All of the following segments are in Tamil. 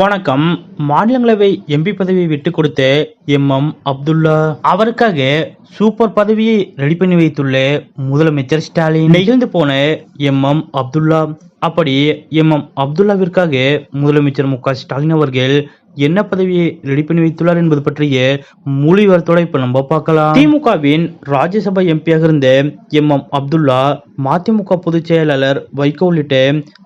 வணக்கம். மாநிலங்களவை எம்பி பதவியை விட்டு கொடுத்த எம் எம் அப்துல்லா. அவருக்காக சூப்பர் பதவியை ரெடி பண்ணி வைத்துள்ள முதலமைச்சர் ஸ்டாலின். நெகிழ்ந்து போன எம் எம் அப்துல்லா. அப்படி எம் எம் அப்துல்லாவிற்காக முதலமைச்சர் மு. ஸ்டாலின் அவர்கள் என்ன பதவியை ரெடி பண்ணி வைத்துள்ளார் என்பது பற்றிய மொழி வரத்தோட இப்ப நம்ம பார்க்கலாம். திமுகவின் ராஜ்யசபா எம்பியாக இருந்த எம் எம் அப்துல்லா மதிமுக பொதுச் செயலாளர் வைகோ உள்ளிட்ட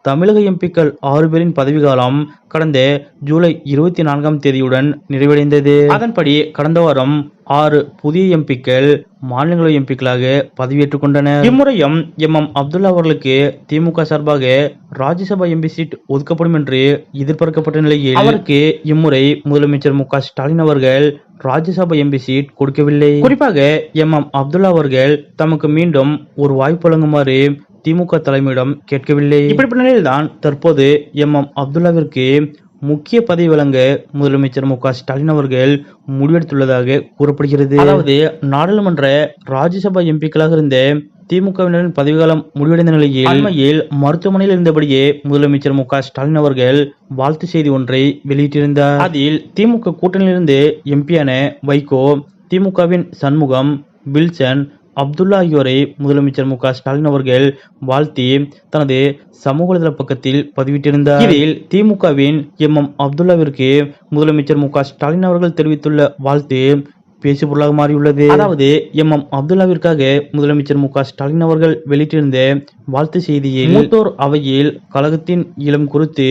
தமிழக எம்பிக்கள் ஆறு பேரின் பதவிக்காலம் கடந்த ஜூலை இருபத்தி நான்காம் தேதியுடன் நிறைவடைந்தது. அதன்படி கடந்த வாரம் ஆறு புதிய எம்பிக்கள் மாநிலங்களவை எம்பிக்களாக பதவியேற்றுக் கொண்டனர். இம்முறையும் எம். எம். அப்துல்லா அவர்களுக்கு திமுக சார்பாக ராஜ்யசபா எம்பி சீட் ஒதுக்கப்படும் என்று எதிர்பார்க்கப்பட்ட நிலையில் அவருக்கு இம்முறை முதலமைச்சர் மு. க. ஸ்டாலின் அவர்கள் ராஜ்யசபா எம்பி சீட் கொடுக்கவில்லை. குறிப்பாக எம். எம். அப்துல்லா அவர்கள் தமக்கு மீண்டும் ஒரு வாய்ப்பு வழங்குமாறு திமுக தலைமையிடம் கேட்கவில்லை. இப்படிப்பட்ட நிலையில்தான் தற்போது எம். எம். அப்துல்லாவிற்கு முக்கிய பதவி வழங்க முதலமைச்சர் மு க ஸ்டாலின் அவர்கள் முடிவெடுத்துள்ளதாக கூறப்படுகிறது. அதாவது நாடாளுமன்ற ராஜ்யசபா எம்பிக்களாக இருந்த திமுகவினரின் பதவிக்காலம் முடிவடைந்த நிலையில் அண்மையில் மருத்துவமனையில் இருந்தபடியே முதலமைச்சர் மு க ஸ்டாலின் அவர்கள் வாழ்த்து செய்தி ஒன்றை வெளியிட்டிருந்தார். அதில் திமுக கூட்டணியிலிருந்து எம்பியான வைகோ திமுகவின் சண்முகம் பில்சன் அப்துல்லா ஆகியோரை முதலமைச்சர் மு க ஸ்டாலின் அவர்கள் வாழ்த்தி தனது சமூக வலைதள பக்கத்தில் பதிவிட்டிருந்தார். இதில் திமுகவின் எம் எம் அப்துல்லாவிற்கு முதலமைச்சர் மு க ஸ்டாலின் அவர்கள் தெரிவித்துள்ள வாழ்த்து பேசு பொருளாக மாறியுள்ளது. அதாவது எம் எம் அப்துல்லாவிற்காக முதலமைச்சர் மு க ஸ்டாலின் அவர்கள் வெளியிட்டிருந்த வாழ்த்து செய்தியில் மூத்தோர் அவையில் கழகத்தின் இளம் குறித்து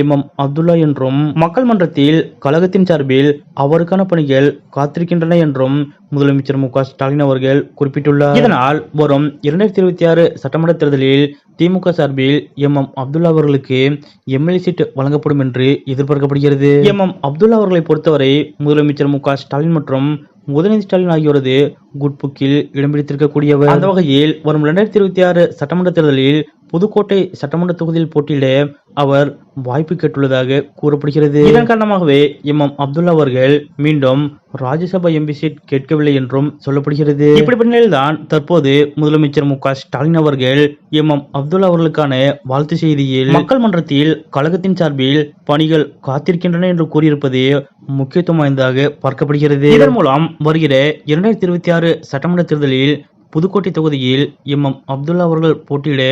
எம் எம் அப்துல்லா என்றும் மக்கள் மன்றத்தில் கழகத்தின் சார்பில் அவருக்கான பணிகள் காத்திருக்கின்றன என்றும் முதலமைச்சர் மு க ஸ்டாலின் அவர்கள் குறிப்பிட்டுள்ளார். இதனால் வரும் இரண்டாயிரத்தி இருபத்தி ஆறு சட்டமன்ற தேர்தலில் திமுக சார்பில் எம் எம் அப்துல்லா அவர்களுக்கு எம்எல்ஏ சீட்டு வழங்கப்படும் என்று எதிர்பார்க்கப்படுகிறது. எம் எம் அப்துல்லா அவர்களை பொறுத்தவரை முதலமைச்சர் மு க ஸ்டாலின் மற்றும் உதயநிதி ஸ்டாலின் ஆகியோரது குட்புக்கில் இடம்பிடித்திருக்கக்கூடியவர் இடம் பிடித்திருக்கக்கூடியவர். அந்த வகையில் வரும் இரண்டாயிரத்தி இருபத்தி ஆறு சட்டமன்ற தேர்தலில் புதுக்கோட்டை சட்டமன்ற தொகுதியில் போட்டியிட அவர் வாய்ப்பு கேட்டுள்ளதாக கூறப்படுகிறது. இதன் காரணமாகவே எம் எம் அப்துல்லா அவர்கள் மீண்டும் ராஜ்யசபா எம்பி சீட் கேட்கவில்லை என்றும் சொல்லப்படுகிறது. இப்படிப்பட்ட நிலையில்தான் தற்போது முதலமைச்சர் மு ஸ்டாலின் அவர்கள் எம் எம் அப்துல்லா அவர்களுக்கான வாழ்த்து செய்தியில் மக்கள் மன்றத்தில் கழகத்தின் சார்பில் பணிகள் காத்திருக்கின்றன என்று கூறியிருப்பது முக்கியத்துவம் வாய்ந்ததாக பார்க்கப்படுகிறது. இதன் மூலம் வருகிற இரண்டாயிரத்தி இருபத்தி ஆறு சட்டமன்ற தேர்தலில் புதுக்கோட்டை தொகுதியில் எம். எம். அப்துல்லா அவர்கள் போட்டியிட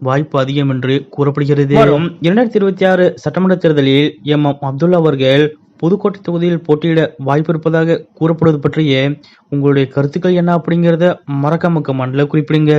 வாய்ப்பு அதிகம் என்று கூறப்படுகிறது. இரண்டாயிரத்தி இருபத்தி ஆறு சட்டமன்ற தேர்தலில் எம். எம். அப்துல்லா அவர்கள் புதுக்கோட்டை தொகுதியில் போட்டியிட வாய்ப்பு இருப்பதாக கூறப்படுவது பற்றிய உங்களுடைய கருத்துக்கள் என்ன அப்படிங்கறத மறக்காம கமெண்ட்ல குறிப்பிடுங்க.